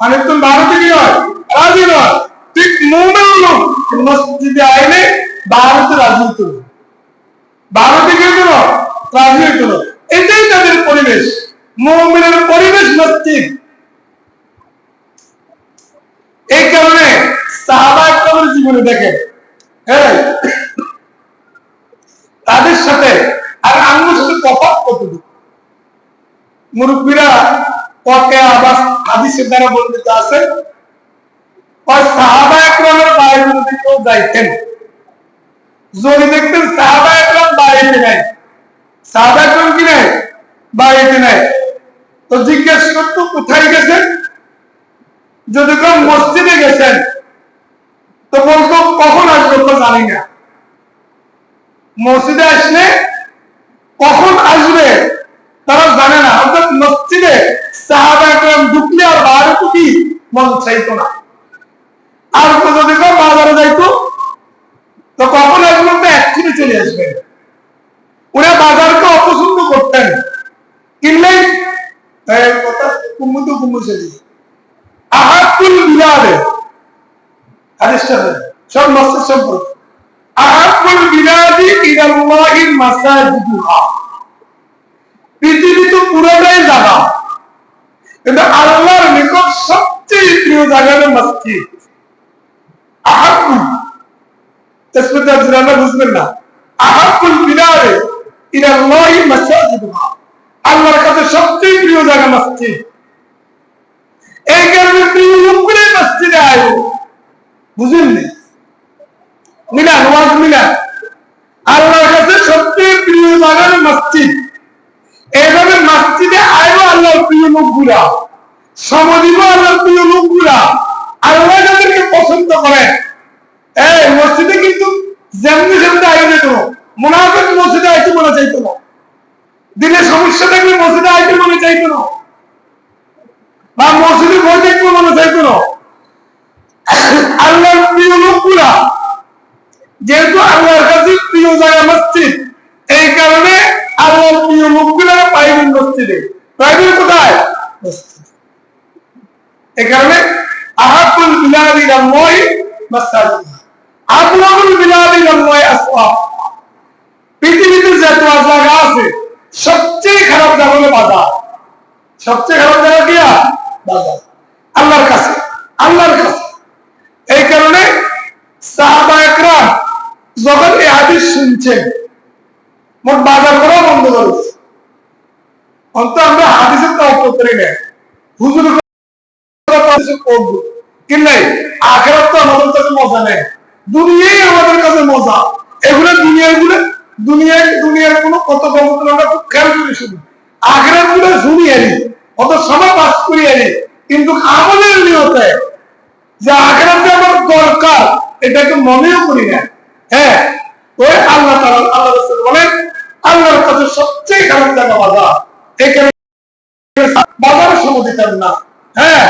মানে তুমি ভারতে কি নয়? রাজি নয়। ঠিক মুমেন লোক মসজিদে আইলে ভারতে রাজি হতো ভারতে কি হতো? রাজি হতো। এটাই তাদের পরিবেশ। মুমিনের পরিবেশ মসজিদ এই কারণে সাহাবা জীবনে দেখেন হ্যাঁ তাদের সাথে আর আঙ্গুর সাথে তফাৎ কতটুকু? মুরব্বীরা পথে আবার হাদিসের দ্বারা বর্ণিত আছে সাহাবা একরামের বাইরে যদি নাই, সাহাবা একরাম কি নাই? বাড়িতে নাই। তো জিজ্ঞেস করতো, কোথায় গেছেন? যদি কেউ মসজিদে গেছেন, তো বলতো, কখন আসবে তো জানি না। মসজিদে আসলে কখন আসবে তারা জানে না অর্থাৎ মসজিদে সাহাবা একরাম ঢুকলে আর বাইরে তো কি? মন চাইতো না। আর যদি কেউ বাজারে যাইতো। তো কখন আসবে তো একদিনে চলে আসবে? ওরা বাজারকে অপছন্দ করতেন। কিনলেই কথা সব মসজিদ সম্পর্কে। আহাকুল বিলাদি ইলাল্লাহিল মাসাজিদুহা পৃথিবী তো পুরোটাই জায়গা কিন্তু আল্লাহর নিকট হলো মসজিদ। তসবির তাফসীর বুঝবেন না। আহাকুল বিলাদে ইলাল্লাহি মাসাজিদুহা। আল্লাহর কাছে সবচেয়ে প্রিয় জায়গা মসজিদ। এই কারণে প্রিয় লোকগুলো মসজিদে আয়ো। বুঝলেন মিলান, ওয়াজ মিলান। আল্লাহর কাছে সবচেয়ে প্রিয় জায়গা মসজিদ। এইভাবে মসজিদে আয়ো আল্লাহর প্রিয় লোকগুলা। সমদিব প্রিয় লোকগুলা আল্লাহ এই মনে চাইতো না। দিলে সমস্যা থাকলে মসজিদে আইতে চাইতো না। বা মসজিদে বই দেখব চাইতো না। আল্লাহর প্রিয় লোকগুলা, যেহেতু আল্লাহর কাছে প্রিয় জায়গা মসজিদ, এই কারণে আল্লাহর প্রিয় লোকগুলা পাইবেন মসজিদে। পাইবেন কোথায়। এই কারণে আহাকুল বিলাদি রাম্ময় মাসাজিদ। আবুল বিলাদি রাম্ময় আসওয়া পৃথিবীতে আছে, সবচেয়ে খারাপ জায়গা সবচেয়ে খারাপ জায়গা কাছে, আল্লাহর কাছে। এই কারণে সাহাবা যখন এই হাদিস শুনছেন, মোট বাজার করা বন্ধ করেছে। অন্ত আমরা হাদিসের তওয়াক্কুল করি না হুজুর করব কিন্তু আখেরাত তো আমাদের কাছে মজা নেই। দুনিয়াই আমাদের কাছে মজা। এগুলো দুনিয়ারগুলো দুনিয়ার দুনিয়ার কোনো কত কমতল আমরা খুব খেয়াল করে শুনি আখেরাতগুলো শুনি আনি অত সময় পাস করি আনি কিন্তু আমাদের নিয়তে যে আখেরাতে আমার দরকার, এটাকে মনেও করি না। হ্যাঁ ওই আল্লাহ তাআলা, আল্লাহ রাসূল বলেন, আল্লাহর কাছে সবচেয়ে খারাপ জায়গা বাজার। এখানে বাজারের সময় দিতেন না। হ্যাঁ